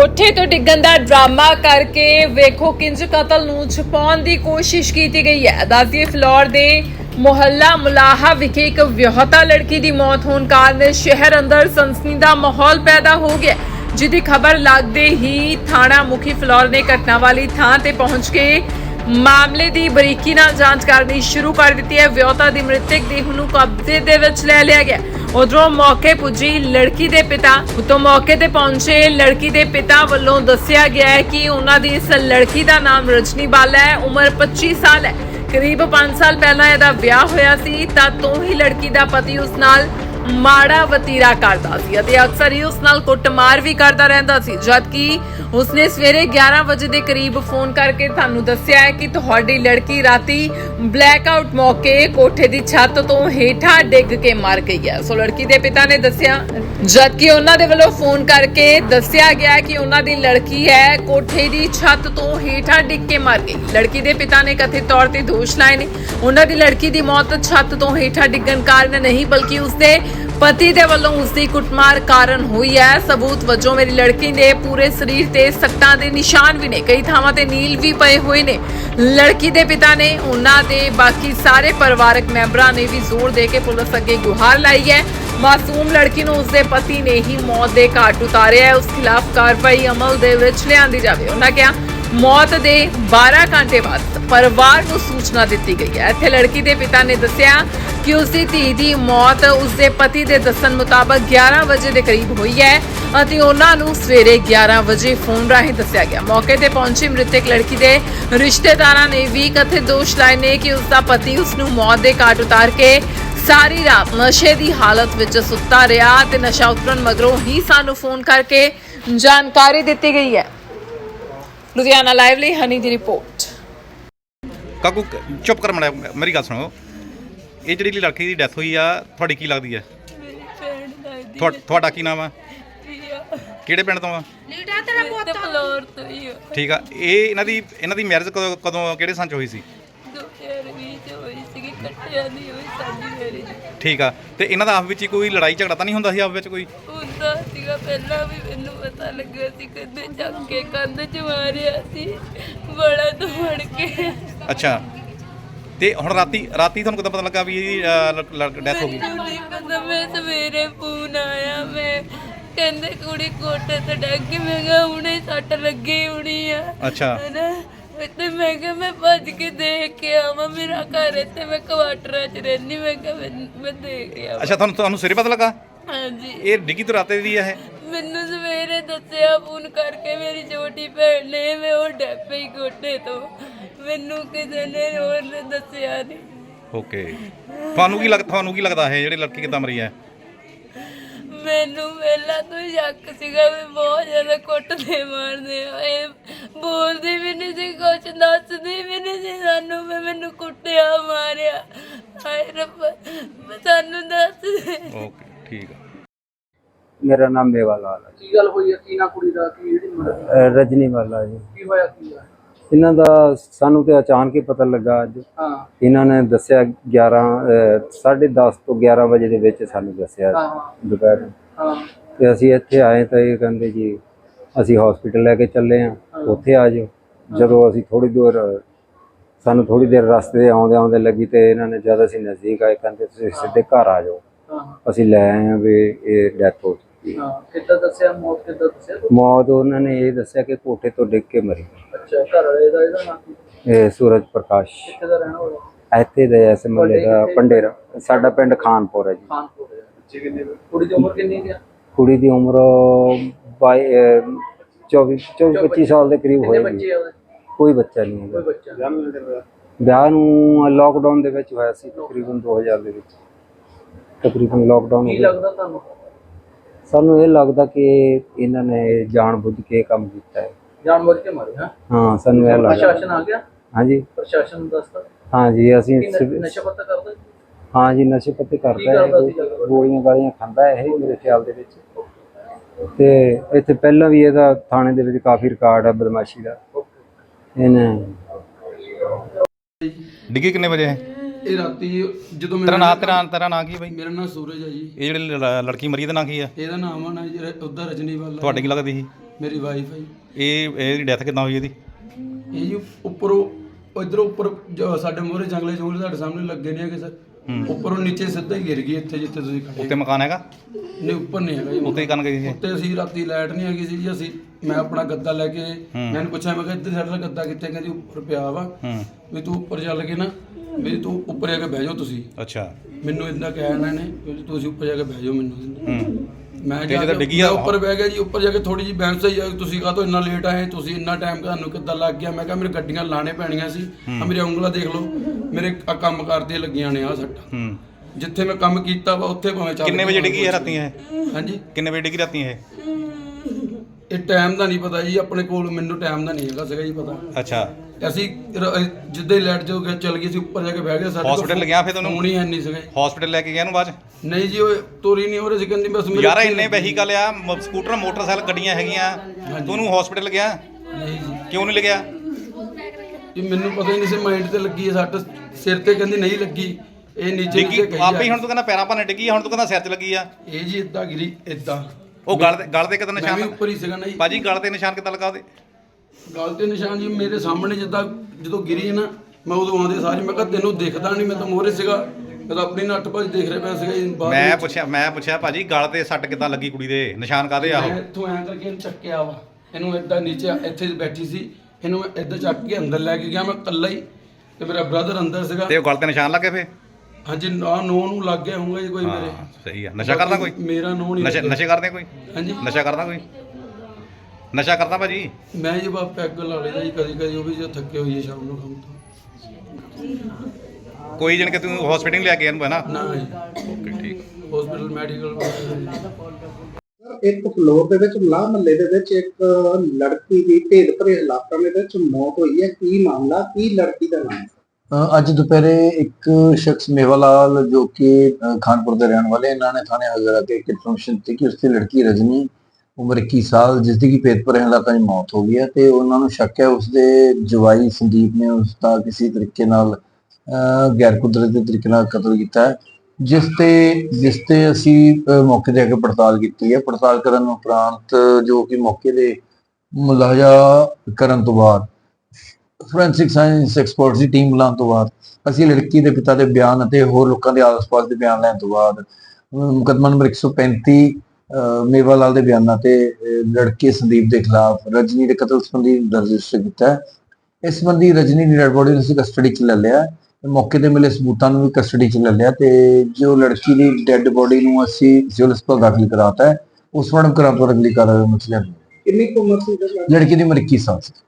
ਕੋਠੇ ਤੋਂ ਡਿੱਗਣ ਦਾ ਡਰਾਮਾ ਕਰਕੇ ਵੇਖੋ ਕਿੰਜ ਕਤਲ ਨੂੰ ਛੁਪਾਉਣ ਦੀ ਕੋਸ਼ਿਸ਼ ਕੀਤੀ ਗਈ ਹੈ। ਦੱਸਦੀਏ ਫਲੋਰ ਦੇ ਮੁਹੱਲਾ ਮੁਲਾਹਾ ਵਿਖੇ ਇੱਕ ਵਿਆਹੁਤਾ ਲੜਕੀ ਦੀ ਮੌਤ ਹੋਣ ਕਾਰਨ ਸ਼ਹਿਰ ਅੰਦਰ ਸਨਸਨੀ ਦਾ ਮਾਹੌਲ ਪੈਦਾ ਹੋ ਗਿਆ। ਜਿਹਦੀ ਖਬਰ ਲੱਗਦੇ ਹੀ ਥਾਣਾ ਮੁਖੀ ਫਲੋਰ ਨੇ ਘਟਨਾ ਵਾਲੀ ਥਾਂ ਤੇ ਪਹੁੰਚ ਕੇ ਮਾਮਲੇ ਦੀ ਬਰੀਕੀ ਨਾਲ ਜਾਂਚ ਕਰਨੀ ਸ਼ੁਰੂ ਕਰ ਦਿੱਤੀ ਹੈ। ਵਿਆਹੁਤਾ ਦੀ ਮ੍ਰਿਤਕ ਦੇਹ ਨੂੰ ਕਬਜ਼ੇ ਦੇ ਵਿੱਚ ਲੈ ਲਿਆ ਗਿਆ। ਉਧਰੋਂ ਮੌਕੇ ਪੁੱਜੀ ਲੜਕੀ ਦੇ ਪਿਤਾ। ਉਤੋਂ ਮੌਕੇ ਤੇ ਪਹੁੰਚੇ ਲੜਕੀ ਦੇ ਪਿਤਾ ਵੱਲੋਂ ਦੱਸਿਆ ਗਿਆ ਹੈ ਕਿ ਉਹਨਾਂ ਦੀ ਇਸ ਲੜਕੀ ਦਾ ਨਾਮ ਰਜਨੀ ਬਾਲਾ ਹੈ। ਉਮਰ 25 ਸਾਲ ਹੈ। ਕਰੀਬ 5 ਸਾਲ ਪਹਿਲਾਂ ਇਹਦਾ ਵਿਆਹ ਹੋਇਆ ਸੀ ਤਦ ਤੋਂ ਹੀ ਲੜਕੀ ਦਾ ਪਤੀ ਉਸ ਨਾਲ ਮਾੜਾ ਵਤੀਰਾ ਕਰਦਾ ਸੀ ਅਤੇ ਅਕਸਰ ਹੀ ਉਸ ਨਾਲ ਕੁੱਟਮਾਰ ਵੀ ਕਰਦਾ ਰਹਿੰਦਾ ਸੀ, ਜਦਕਿ ਉਸਨੇ ਸਵੇਰੇ 11 ਵਜੇ ਦੇ ਕਰੀਬ ਫੋਨ ਕਰਕੇ ਤੁਹਾਨੂੰ ਦੱਸਿਆ ਹੈ ਕਿ ਤੁਹਾਡੀ ਲੜਕੀ ਰਾਤੀ ਬਲੈਕਆਊਟ ਮੌਕੇ ਕੋਠੇ ਦੀ ਛੱਤ ਤੋਂ ਹੇਠਾਂ ਡਿੱਗ ਕੇ ਮਰ ਗਈ ਹੈ। ਸੋ ਲੜਕੀ ਦੇ ਪਿਤਾ ਨੇ ਦੱਸਿਆ, ਜਦਕਿ ਉਹਨਾਂ ਦੇ ਵੱਲੋਂ ਫੋਨ ਕਰਕੇ ਦੱਸਿਆ ਗਿਆ ਕਿ ਉਹਨਾਂ ਦੀ ਲੜਕੀ ਹੈ, ਕੋਠੇ ਦੀ ਛੱਤ ਤੋਂ ਹੇਠਾਂ ਡਿੱਗ ਕੇ ਮਰ ਗਈ। ਲੜਕੀ ਦੇ ਪਿਤਾ ਨੇ ਕਥਿਤ ਤੌਰ ਤੇ ਦੋਸ਼ ਲਾਏ ਨੇ। ਉਹਨਾਂ ਦੀ ਲੜਕੀ ਦੀ ਮੌਤ ਛੱਤ ਤੋਂ ਹੇਠਾਂ ਡਿੱਗਣ ਕਾਰਨ ਨਹੀਂ, ਬਲਕਿ ਉਸਦੇ ਪਤੀ ਦੇ ਵੱਲੋਂ ਉਸਦੀ ਕੁੱਟਮਾਰ ਕਾਰਨ ਹੋਈ ਹੈ। ਸਬੂਤ ਵਜੋਂ ਮੇਰੀ ਲੜਕੀ ਦੇ ਪੂਰੇ ਸਰੀਰ ਤੇ ਸੱਟਾਂ ਦੇ ਨਿਸ਼ਾਨ ਵੀ ਨੇ। ਕਈ ਥਾਵਾਂ ਤੇ ਨੀਲ ਵੀ ਪਏ ਹੋਏ ਨੇ। ਲੜਕੀ ਦੇ ਪਿਤਾ ਨੇ, ਉਹਨਾਂ ਦੇ ਬਾਕੀ ਸਾਰੇ ਪਰਿਵਾਰਕ ਮੈਂਬਰਾਂ ਨੇ ਵੀ ਜ਼ੋਰ ਦੇ ਕੇ ਪੁਲਿਸ ਅੱਗੇ ਗੁਹਾਰ ਲਾਈ ਹੈ। ਮਾਸੂਮ ਲੜਕੀ ਨੂੰ ਉਸਦੇ ਪਤੀ ਨੇ ਹੀ ਮੌਤ ਦੇ ਘਾਟ ਉਤਾਰਿਆ ਹੈ। ਉਸ ਖਿਲਾਫ ਕਾਰਵਾਈ ਅਮਲ ਦੇ ਵਿੱਚ ਲਿਆਂਦੀ ਜਾਵੇ। ਉਹਨਾਂ ਕਿਹਾ, ਮੌਤ ਦੇ 12 ਘੰਟੇ ਬਾਅਦ ਪਰਿਵਾਰ ਨੂੰ ਸੂਚਨਾ ਦਿੱਤੀ ਗਈ ਹੈ। ਇੱਥੇ ਲੜਕੀ ਦੇ ਪਿਤਾ ਨੇ ਦੱਸਿਆ ਕਿ ਉਸ ਦੀ ਧੀ ਦੀ ਮੌਤ ਉਸ ਦੇ ਪਤੀ ਦੇ ਦੱਸਣ ਮੁਤਾਬਕ 11 ਵਜੇ ਦੇ ਕਰੀਬ ਹੋਈ ਹੈ ਅਤੇ ਉਹਨਾਂ ਨੂੰ ਸਵੇਰੇ 11 ਵਜੇ ਫੋਨ ਰਾਹੀਂ ਦੱਸਿਆ ਗਿਆ। ਮੌਕੇ ਤੇ ਪਹੁੰਚੀ ਮ੍ਰਿਤਕ ਲੜਕੀ ਦੇ ਰਿਸ਼ਤੇਦਾਰਾਂ ਨੇ ਵੀ ਕਥਿਤ ਦੋਸ਼ ਲਾਏ ਨੇ ਕਿ ਉਸ ਦਾ ਪਤੀ ਉਸ ਨੂੰ ਮੌਤ ਦੇ ਘਾਟ ਉਤਾਰ ਕੇ ਸਾਰੀ ਰਾਤ ਨਸ਼ੇ ਦੀ ਹਾਲਤ ਵਿੱਚ ਸੁੱਤਾ ਰਿਹਾ ਤੇ ਨਸ਼ਾ ਉਤਰਨ ਮਗਰੋਂ ਹੀ ਸਾਨੂੰ ਫੋਨ ਕਰਕੇ ਜਾਣਕਾਰੀ ਦਿੱਤੀ ਗਈ ਹੈ। ਲੁਧਿਆਣਾ ਲਾਈਵ ਲਈ ਹਨੀ ਦੀ ਰਿਪੋਰਟ। ਕਾਕੂ, ਚੁੱਪ ਕਰ ਮੜਾ ਮੇਰੀ ਗੱਲ ਸੁਣੋ। ਇਹ ਜਿਹੜੀ ਲੜਕੀ ਦੀ ਡੈਥ ਹੋਈ ਆ ਤੁਹਾਡੀ ਕੀ ਲੱਗਦੀ ਮੇਰੀ ਤੁਹਾ- ਤੁਹਾਡਾ ਕੀ ਨਾਮ ਆ? ਆ? ਕਿਹੜੇ ਪਿੰਡ ਤੋਂ ਆ? ਤੇ ਫਲੋਰ ਤੋਂ ਹੀ ਆ। ਠੀਕ ਆ ਇਹ ਇਹਨਾਂ ਦੀ ਇਹਨਾਂ ਦੀ ਮੈਰਿਜ ਕਦੋਂ ਕਦੋਂ ਕਿਹੜੇ ਸੰਨ ਚ ਹੋਈ ਸੀ? 2020 ਚ ਹੋਈ ਸੀਗੀ ਇਕੱਠਿਆਂ ਦੀ ਹੋਈ ਸਾਡੀ ਮੇਰੀ ਠੀਕ ਆ ਤੇ ਇਹਨਾਂ ਦਾ ਆਪ ਵਿੱਚ ਹੀ ਕੋਈ ਲੜਾਈ ਝਗੜਾ ਤਾਂ ਨਹੀਂ ਹੁੰਦਾ ਸੀ ਆਪ ਵਿੱਚ ਕੋਈ? ਹੁੰਦਾ ਸੀਗਾ ਪਹਿਲਾਂ ਵੀ ਮੈਨੂੰ ਪਤਾ ਲੱਗਾ ਸੀ ਕਦੇ ਚੱਕ ਕੇ ਕੰਧ ਚ ਮਾਰਿਆ ਸੀ ਬੜਾ ਦੌੜ ਕੇ। ਅੱਛਾ। ਤੇ ਹੁਣ ਰਾਤੀ ਰਾਤੀ ਤੁਹਾਨੂੰ ਕਦੋਂ ਪਤਾ ਲੱਗਾ ਵੀ ਇਹਦੀ ਡੈਥ ਹੋ ਗਈ? ਮੈਨੂੰ ਨਹੀਂ ਪਤਾ ਮੈਂ ਸਵੇਰੇ ਫੋਨ ਆਇਆ ਮੈਂ ਕਹਿੰਦੇ ਕੁੜੀ ਕੋਟੇ ਤੇ ਡੱਗ ਗਈ ਮੈਂ ਕਿਹਾ ਹੁਣੇ ਸੱਟ ਲੱਗੀ ਹੋਣੀ ਆ। ਅੱਛਾ। ਹਨਾ? ਤੇ ਮੈਂ ਕਿਹਾ ਮੈਂ ਭੱਜ ਕੇ ਦੇਖ ਕੇ ਆਵਾਂ ਮੇਰਾ ਘਰ ਇੱਥੇ ਮੈਂ ਕੁਆਟਰਾਂ 'ਚ ਰਹਿੰਦੀ ਮੈਂ ਕਿਹਾ ਮੈਂ ਮੈਂ ਦੇਖ ਰਿਹਾ ਅੱਛਾ ਤੁਹਾਨੂੰ ਤੁਹਾਨੂੰ ਸਵੇਰੇ ਪਤਾ ਲੱਗਾ? ਹਾਂਜੀ। ਇਹ ਡਿੱਗੀ ਤੋਂ ਰਾਤੇ ਦੀ ਇਹ? ਮੈਨੂੰ ਸਵੇਰੇ ਦੱਸਿਆ ਫੋਨ ਕਰਕੇ ਮੇਰੀ ਛੋਟੀ ਭੈਣ ਨੇ ਮੈਂ ਉਹ ਡੱਪੇ ਹੀ ਕੋਟੇ ਤੋਂ। ਮੈਨੂੰ ਕਿਸੇ ਨੇ ਹੋਰ ਨੇ ਦੱਸਿਆ ਨਹੀਂ ਓਕੇ ਤੁਹਾਨੂੰ ਕੀ ਲੱਗ ਤੁਹਾਨੂੰ ਕੀ ਲੱਗਦਾ ਹੈ ਜਿਹੜੀ ਲੜਕੀ ਕਿੱਦਾਂ ਮਰੀ ਹੈ? ਮੈਨੂੰ ਪਹਿਲਾਂ ਤੋਂ ਹੀ ਸ਼ੱਕ ਸੀਗਾ ਵੀ ਬਹੁਤ ਜ਼ਿਆਦਾ ਕੁੱਟਦੇ ਮਾਰਦੇ ਆ। ਇਹ ਬੋਲਦੀ ਵੀ ਨਹੀਂ ਸੀ ਕੁਛ ਦੱਸਦੀ ਵੀ ਨਹੀਂ ਸੀ ਸਾਨੂੰ ਵੀ ਮੈਨੂੰ ਕੁੱਟਿਆ ਮਾਰਿਆ। ਹਾਏ ਰੱਬ ਸਾਨੂੰ ਦੱਸ ਦੇ। ਓਕੇ ਠੀਕ ਆ। ਮੇਰਾ ਨਾਮ ਮੇਵਾ ਲਾਲ ਹੈ ਕੀ ਗੱਲ ਹੋਈ ਹੈ ਕੀ ਨਾ ਕੁੜੀ ਦਾ? ਕੀ ਜਿਹੜੀ ਮਰ ਗਈ ਅਹ ਰਜਨੀ ਵਾਲਾ ਜੀ। ਕੀ ਹੋਇਆ ਕੀ ਆ ਇਹਨਾਂ ਦਾ ਸਾਨੂੰ ਤੇ ਅਚਾਨਕ ਹੀ ਪਤਾ ਲੱਗਾ ਅੱਜ। ਹਾਂ। ਇਹਨਾਂ ਨੇ ਦੱਸਿਆ 11 10:30 ਤੋਂ 11 ਵਜੇ ਦੇ ਵਿੱਚ ਸਾਨੂੰ ਦੱਸਿਆ ਹਾਂ ਦੁਪਹਿਰ ਨੂੰ। ਹਾਂ। ਤੇ ਅਸੀਂ ਇੱਥੇ ਆਏ ਤਾਂ ਇਹ ਕਹਿੰਦੇ ਜੀ ਅਸੀਂ ਹਸਪੀਟਲ ਲੈ ਕੇ ਚੱਲੇ ਆ ਉੱਥੇ ਆ ਜਾਓ। ਜਦੋਂ ਅਸੀਂ ਥੋੜੀ ਦੂਰ ਸਾਨੂੰ ਥੋੜੀ ਦੇਰ ਰਸਤੇ ਆਉਂਦੇ ਆਉਂਦੇ ਲੱਗੀ ਤੇ ਇਹਨਾਂ ਨੇ ਜਦ ਅਸੀਂ ਨਜ਼ਦੀਕ ਆਏ ਕਹਿੰਦੇ ਤੁਸੀਂ ਸਿੱਧੇ ਘਰ ਆ ਜਾਓ। ਹਾਂ ਅਸੀਂ ਲੈ ਆਏ ਆ ਵੀ ਇਹ ਡੈਥ ਹੋ ਚੁੱਕੀ ਹੈ। ਕਿੱਦਾਂ ਦੱਸਿਆ? ਮੌਤ ਕਿੱਦਾਂ ਦੱਸਿਆ? ਮੌਤ ਉਹਨਾਂ ਨੇ ਇਹ ਦੱਸਿਆ ਕਿ ਕੋਠੇ ਤੋਂ ਡਿੱਗ ਕੇ ਮਰੀ। ਅੱਛਾ ਘਰ ਵਾਲੇ ਦਾ ਇਹਦਾ ਨਾਮ ਕੀ? ਇਹ ਸੂਰਜ ਪ੍ਰਕਾਸ਼। ਕਿੱਥੇ ਦਾ ਰਹਿਣਾ ਹੋਇਆ ਇੱਥੇ ਦੇ ਐਸ ਮਹੱਲੇ ਦਾ ਪੰਡੇਰਾ ਸਾਡਾ ਪਿੰਡ ਖਾਨਪੁਰ ਹੈ ਜੀ। ਖਾਨਪੁਰ ਦੇ। ਬੱਚੇ ਕਿੰਨੇ ਕੁੜੀ ਦੀ ਉਮਰ ਕਿੰਨੀ ਹੈ ਕੁੜੀ ਦੀ ਉਮਰ 22 ਅਹ, 24 24 25 ਸਾਲ ਦੇ ਕਰੀਬ ਹੋਏਗੀ। ਬੱਚੇ ਕੋਈ ਨਹੀਂ ਕੋਈ ਹੈਗਾ ਬੱਚਾ ਵਿਆਹ ਨੂੰ ਲਾਕਡਾਊਨ ਦੇ ਵਿੱਚ ਹੋਇਆ ਸੀ ਤਕਰੀਬਨ 2000 ਦੇ ਵਿੱਚ। ਤਕਰੀਬਨ ਲਾਕਡਾਊਨ ਹੋ ਕੀ ਗਿਆ। ਲੱਗਦਾ ਤੁਹਾਨੂੰ? ਸਾਨੂੰ ਇਹ ਲੱਗਦਾ ਕਿ ਇਹਨਾਂ ਨੇ ਜਾਣ ਬੁੱਝ ਕੇ ਇਹ ਕੰਮ ਕੀਤਾ ਹੈ। ਜਾਣ ਬੁੱਝ ਕੇ ਮਾਰੇ ਹਾਂ? ਹਾਂ ਸਾਨੂੰ ਇਹ ਲੱਗਦਾ। ਪ੍ਰਸ਼ਾਸਨ ਆ ਗਿਆ? ਹਾਂਜੀ। ਪ੍ਰਸ਼ਾਸਨ ਦੱਸਦਾ ਹਾਂਜੀ ਅਸੀਂ ਕੀ ਸਿਵ- ਨਸ਼ਾ ਪਤਾ ਕਰਦਾ? ਹਾਂ ਜੀ ਨਸ਼ੇ ਪੱਤੇ ਕੀ ਕਰਦਾ ਕਰਦਾ ਹੈ? ਗੋਲੀਆਂ ਗਾਲੀਆਂ ਖਾਂਦਾ ਹੈ ਇਹ ਮੇਰੇ ਖਿਆਲ ਦੇ ਵਿੱਚ। ਤੇ ਇੱਥੇ ਪਹਿਲਾਂ ਵੀ ਇਹਦਾ ਥਾਣੇ ਦੇ ਵਿੱਚ ਕਾਫੀ ਰਿਕਾਰਡ ਹੈ ਬਦਮਾਸ਼ੀ ਦਾ। ਇਹਨੇ ਡਿੱਗੀ ਕਿੰਨੇ ਵਜੇ? ਇਹ ਰਾਤੀ ਜਦੋਂ ਤੇਰਾ ਮੇਰਾ ਨਾਂ ਤੇਰਾ ਤੇਰਾ ਨਾਂ ਕੀ ਹੈ ਬਾਈ? ਮੇਰਾ ਨਾਮ ਸੂਰਜ ਹੈ ਜੀ। ਇਹ ਜਿਹੜੀ ਲ- ਲੜਕੀ ਮਰੀ ਨਾਂ ਕੀ ਆ ਇਹਦਾ ਨਾਮ ਆ ਨਾ ਉਹਦਾ ਰਜਨੀ ਵਾਲਾ ਤੁਹਾਡੇ ਕੀ ਲੱਗਦੀ ਸੀ? ਮੇਰੀ ਵਾਈਫ ਹੈ ਜੀ। ਇਹ ਇਹਦੀ ਡੈਥ ਕਿੱਦਾਂ ਹੋਈ ਇਹਦੀ? ਇਹ ਜੀ ਉੱਪਰੋਂ ਇਧਰੋਂ ਉੱਪਰ ਜੋ ਸਾਡੇ ਮੂਹਰੇ ਜੰਗਲੇ ਜੰਗਲੇ ਸਾਡੇ ਸਾਹਮਣੇ ਲੱਗੇ ਨਹੀਂ ਹੈਗੇ ਸਰ। ਉੱਪਰੋਂ ਨੀਚੇ ਸਿੱਧਾ ਹੀ ਗਿਰ ਗਈ ਇੱਥੇ ਜਿੱਥੇ ਤੁਸੀਂ ਖੜੇ ਉੱਤੇ ਮਕਾਨ ਹੈਗਾ? ਨਹੀਂ ਉੱਪਰ ਨਹੀਂ ਹੈਗਾ ਜੀ ਉੱਤੇ ਹੀ ਗਈ ਸੀ। ਉੱਤੇ ਅਸੀਂ ਰਾਤੀ ਲਾਈਟ ਨਹੀਂ ਹੈਗੀ ਸੀ ਜੀ ਅਸੀਂ ਮੈਂ ਆਪਣਾ ਗੱਦਾ ਲੈ ਕੇ ਮੈਂ ਇਹਨੂੰ ਪੁੱਛਿਆ ਮੈਂ ਕਿਹਾ ਇੱਧਰ ਸਾਡਾ ਗੱਦਾ ਕਿੱਥੇ? ਕਹਿੰਦੀ ਉੱਪਰ ਪਿਆ ਵਾ। ਹੂੰ। ਵੀ ਤੂੰ ਉੱਪਰ ਚੱਲ ਕੇ ਨਾ ਵੀ ਤੂੰ ਉੱਪਰ ਜਾ ਕੇ ਬਹਿ ਜਾਓ ਤੁਸੀਂ। ਅੱਛਾ। ਮੈਨੂੰ ਇਦਾਂ ਕਿਹਾ ਇਹਨਾਂ ਨੇ ਵੀ ਤੁਸੀਂ ਉੱਪਰ ਜਾ ਕੇ ਬਹਿ ਜਾਓ ਮੈਨੂੰ ਹੂੰ। ਮੈਂ ਤੇ ਜਾ ਜਦੋਂ ਕੇ ਡਿੱਗੀ ਆ- ਉੱਪਰ ਬਹਿ ਗਿਆ ਜੀ ਉੱਪਰ ਜਾ ਕੇ ਥੋੜੀ ਜੀ ਬੈਂਸ ਹੋਈ ਆ ਤੁਸੀਂ ਕਾਹ ਤੋਂ ਇੰਨਾ ਲੇਟ ਆਏ ਤੁਸੀਂ ਇੰਨਾ ਟਾਈਮ ਤੁਹਾਨੂੰ ਕਿੱਦਾਂ ਲੱਗ ਗਿਆ? ਮੈਂ ਕਿਹਾ ਮੇਰੇ ਗੱਡੀਆਂ ਲਾਣੇ ਪੈਣੀਆਂ ਸੀ। ਆ ਮੇਰੀ ਉਂਗਲਾਂ ਦੇਖ ਲਓ ਮੇਰੇ ਆਹ ਕੰਮ ਕਰਦੀਆਂ ਲੱਗੀਆਂ ਨੇ ਆ ਸੱਟਾਂ। ਹੂੰ। ਜਿੱਥੇ ਮੈਂ ਕੰਮ ਕੀਤਾ ਵਾ ਉੱਥੇ ਭਾਵੇਂ ਚੱਲ ਕਿੰਨੇ ਕੇ ਵਜੇ ਡਿੱਗੀ ਇਹ ਰਾਤੀ ਇਹ? ਹਾਂਜੀ। ਕਿੰਨੇ ਵਜੇ ਡਿੱਗੀ ਰਾਤੀ ਇਹ? ਇਹ ਟਾਈਮ ਦਾ ਨਹੀਂ ਪਤਾ ਜੀ ਆਪਣੇ ਕੋਲ ਮੈਨੂੰ ਟਾਈਮ ਦਾ ਨਹੀਂ ਹੈਗਾ ਸੀਗਾ ਜੀ ਪਤਾ। ਅੱਛਾ। ਅਸੀਂ ਰ- ਜਿੱਦਾਂ ਹੀ ਲਾਈਟ ਜੋ ਕੇ ਚੱਲ ਗਈ ਸੀ ਉੱਪਰ ਜਾ ਕੇ ਬਹਿ ਗਏ ਸਾਡੇ Hospital ਲੱਗਿਆ ਫਿਰ ਤੁਹਾਨੂੰ? ਫੋਨ ਹੀ ਨਹੀਂ ਸੀਗਾ ਜੀ। ਹਸਪੀਟਲ ਲੈ ਕੇ ਗਿਆ ਇਹਨੂੰ ਬਾਅਦ 'ਚ? ਨਹੀਂ ਜੀ ਉਹ ਤੋਰੀ ਨਹੀਂ ਹੋ ਰਹੀ ਸੀ ਕਹਿੰਦੀ ਬਸ ਮੇਰੇ ਯਾਰ ਇੰਨੇ ਵਹੀਕਲ ਆ ਮ- ਸਕੂਟਰ ਮੋਟਰਸਾਈਕਲ ਗੱਡੀਆਂ ਹੈਗੀਆਂ। ਤੂੰ ਉਹਨੂੰ ਹਸਪੀਟਲ ਗਿਆ ਨਹੀਂ ਜੀ। ਕਿਉਂ ਨਹੀਂ ਲੱਗਿਆ ਜੀ ਮੈਨੂੰ ਪਤਾ ਹੀ ਨਹੀਂ ਸੀ ਮਾਈਂਡ ਤੇ ਲੱਗੀ ਹੈ ਸੱਟ। ਸਿਰ ਤੇ ਕਹਿੰਦੀ ਨਹੀਂ ਲੱਗੀ ਇਹ ਨੀਚੇ ਡਿੱਗੀ। ਨੀਚੇ ਗਈ ਆਪੇ ਹੀ। ਹੁਣ ਤੂੰ ਕਹਿੰਦਾ ਪੈਰਾਂ ਭਾਨੇ ਡਿੱਗੀ ਆ, ਹੁਣ ਤੂੰ ਕਹਿੰਦਾ ਸਿਰ 'ਚ ਲੱਗੀ ਆ। ਇਹ ਜੀ ਇਦਾਂ ਗਿਰੀ ਇਦਾਂ ਉਹ ਗਲ ਦੇ ਗਲ ਦੇ ਕਿਤੇ ਮੈਂ ਵੀ ਨਿਸ਼ਾਨ ਉੱਪਰ ਹੀ ਸੀਗਾ ਨਾ ਜੀ। ਭਾਜੀ ਗਲ ਤੇ ਨਿਸ਼ਾਨ ਕਿੱਦਾਂ ਲੱਗਾ ਉਹਦੇ ਗੱਲ ਤੇ ਨਿਸ਼ਾਨ ਜੀ ਮੇਰੇ ਸਾਹਮਣੇ ਜਿੱਦਾਂ ਜਦੋਂ ਗਿਰੀ ਨਾ ਮੈਂ ਉਦੋਂ ਆਉਂਦੇ ਸਾਰੀ ਮੈਂ ਕਿਹਾ ਤੈਨੂੰ ਦਿਖਦਾ ਨਹੀਂ ਮੈਂ ਤਾਂ ਮੋਹਰੇ ਸੀਗਾ। ਮੈਂ ਤਾਂ ਆਪਣੀ ਨੱਟ ਭੱਜ ਦੇਖ ਰਿਹਾ ਪਿਆ ਸੀਗਾ ਜੀ ਬਾਹਰ ਮੈਂ। ਪੁੱਛਿਆ ਮੈਂ ਪੁੱਛਿਆ ਭਾਜੀ ਗਲ ਤੇ ਸੱਟ ਕਿੱਦਾਂ ਲੱਗੀ ਕੁੜੀ ਦੇ? ਨਿਸ਼ਾਨ ਕਾਦੇ ਆ ਮੈਂ ਉਹ ਇੱਥੋਂ ਐਂ ਕਰਕੇ ਇਹਨੂੰ ਚੱਕਿਆ ਵਾ। ਇਹਨੂੰ ਏਦਾਂ ਨੀਚੇ ਇੱਥੇ ਬੈਠੀ ਸੀ। ਇਹਨੂੰ ਮੈਂ ਏਦਾਂ ਚੱਕ ਕੇ ਅੰਦਰ ਲੈ ਕੇ ਗਿਆ। ਮੈਂ ਇਕੱਲਾ ਹੀ ਤੇ ਮੇਰਾ ਬ੍ਰਦਰ ਅੰਦਰ ਸੀਗਾ। ਤੇ ਉਹ ਗਲ ਤੇ ਨਿਸ਼ਾਨ ਲੱਗੇ ਫੇ ਹਾਂਜੀ ਨਾ ਨੋ ਨੂੰ ਲੱਗ ਗਿਆ ਹੋਊਗਾ ਜੀ ਕੋਈ ਮੇਰੇ। ਹਾਂ ਸਹੀ ਆ। ਨਸ਼ਾ ਕਰਦਾ ਕੋਈ? ਮੇਰਾ ਨੋ ਨਹੀਂ ਨਸ਼ੇ। ਨਸ਼ੇ ਕਰਦੇ ਕੋਈ? ਹਾਂਜੀ। ਨਸ਼ਾ ਕਰਦਾ ਕੋਈ? ਨਸ਼ਾ ਕਰਦਾ ਭਾਜੀ? ਮੈਂ ਜੀ ਬਾ ਪੈਗ ਲਾ ਲਈਦਾ ਜੀ ਕਦੀ ਕਦੀ ਉਹ ਵੀ ਜੇ ਥੱਕੇ ਹੋਈਏ ਸ਼ਾਮ ਨੂੰ ਕੰਮ ਤੋਂ। ਕੋਈ ਜਣ ਕਿ ਤੂੰ ਹਸਪੀਟਲ ਲੈ ਕੇ ਇਹਨੂੰ ਹੈ ਨਾ? ਨਾ ਜੀ। ਓਕੇ ਠੀਕ। ਹਸਪੀਟਲ ਮੈਡੀਕਲ ਇੱਕ ਫਲੋਰ ਦੇ ਵਿੱਚ ਮਲਾਹ ਮਹੱਲੇ ਦੇ ਵਿੱਚ ਇੱਕ ਲੜਕੀ ਦੀ ਢੇਰ ਭਰੇ ਹਾਲਾਤਾਂ ਦੇ ਵਿੱਚ ਮੌਤ ਹੋਈ ਹੈ। ਕੀ ਮਾਮਲਾ? ਕੀ ਲੜਕੀ ਦਾ ਨਾਮ? ਅੱਜ ਦੁਪਹਿਰੇ ਇੱਕ ਸ਼ਖਸ ਮੇਵਾਲਾਲ ਜੋ ਕਿ ਖਾਨਪੁਰ ਦੇ ਰਹਿਣ ਵਾਲੇ ਇਹਨਾਂ ਨੇ ਥਾਣੇ ਹਾਜ਼ਰ ਆ ਕੇ ਇੱਕ ਇਨਫੋਰਮੇਸ਼ਨ ਦਿੱਤੀ ਕਿ ਉਸਦੀ ਲੜਕੀ ਰਜਨੀ ਉਮਰ 21 ਸਾਲ ਜਿਸ ਦੀ ਕਿ ਪੇਤਪੁਰ ਇਲਾਕਾ 'ਚ ਮੌਤ ਹੋ ਗਈ ਹੈ ਤੇ ਉਹਨਾਂ ਨੂੰ ਸ਼ੱਕ ਹੈ ਉਸਦੇ ਜਵਾਈ ਸੰਦੀਪ ਨੇ ਉਸ ਦਾ ਕਿਸੇ ਤਰੀਕੇ ਨਾਲ ਅ, ਗੈਰ ਕੁਦਰਤੀ ਤਰੀਕੇ ਨਾਲ ਕਤਲ ਕੀਤਾ ਹੈ ਜਿਸ ਤੇ ਜਿਸ ਤੇ ਅਸੀਂ ਮੌਕੇ ਤੇ ਆ ਕੇ ਪੜਤਾਲ ਕੀਤੀ ਹੈ। ਪੜਤਾਲ ਕਰਨ ਉਪਰੰਤ ਜੋ ਕਿ ਮੌਕੇ ਦੇ ਮੁਲਾਜ਼ਾ ਕਰਨ ਤੋਂ ਬਾਅਦ ਫੋਰੈਂਸਿਕ ਸਾਇੰਸ ਐਕਸਪਰਟਸ ਦੀ ਟੀਮ ਬੁਲਾਉਣ ਤੋਂ ਬਾਅਦ ਅਸੀਂ ਲੜਕੀ ਦੇ ਪਿਤਾ ਦੇ ਬਿਆਨ ਅਤੇ ਹੋਰ ਲੋਕਾਂ ਦੇ ਆਸ-ਪਾਸ ਦੇ ਬਿਆਨ ਲੈਣ ਤੋਂ ਬਾਅਦ ਮੁਕੱਦਮਾ ਨੰਬਰ 135 ਅਹ ਮੇਵਾਲਾਲ ਦੇ ਬਿਆਨਾਂ ਤੇ ਲੜਕੇ ਸੰਦੀਪ ਦੇ ਖਿਲਾਫ ਰਜਨੀ ਦੇ ਕਤਲ ਸੰਬੰਧੀ ਰਜਿਸਟਰ ਕੀਤਾ ਇਸ ਸੰਬੰਧੀ ਰਜਨੀ ਦੀ ਡੈਡ ਬੋਡੀ ਨੂੰ ਅਸੀਂ ਕਸਟਡੀ 'ਚ ਲੈ ਲਿਆ ਮੌਕੇ ਤੇ ਮਿਲੇ ਸਬੂਤਾਂ ਨੂੰ ਵੀ ਕਸਟਡੀ 'ਚ ਲੈ ਲਿਆ ਤੇ ਜੋ ਲੜਕੀ ਦੀ ਡੈਡ ਬੋਡੀ ਨੂੰ ਅਸੀਂ ਸਿਵਲ ਹਸਪਤਾਲ ਦਾਖਲ ਕਰਾਤਾ ਹੈ ਉਸ ਵੜਮ ਕਰਾਂ ਤੋਂ ਅਗਲੀ ਕਾਰਵਾਈ ਕਿੰਨੀ ਉਮਰ ਸੀ ਲੜਕੇ ਦੀ? ਲੜਕੀ ਦੀ ਉਮਰ 21 ਸਾਲ ਸੀ।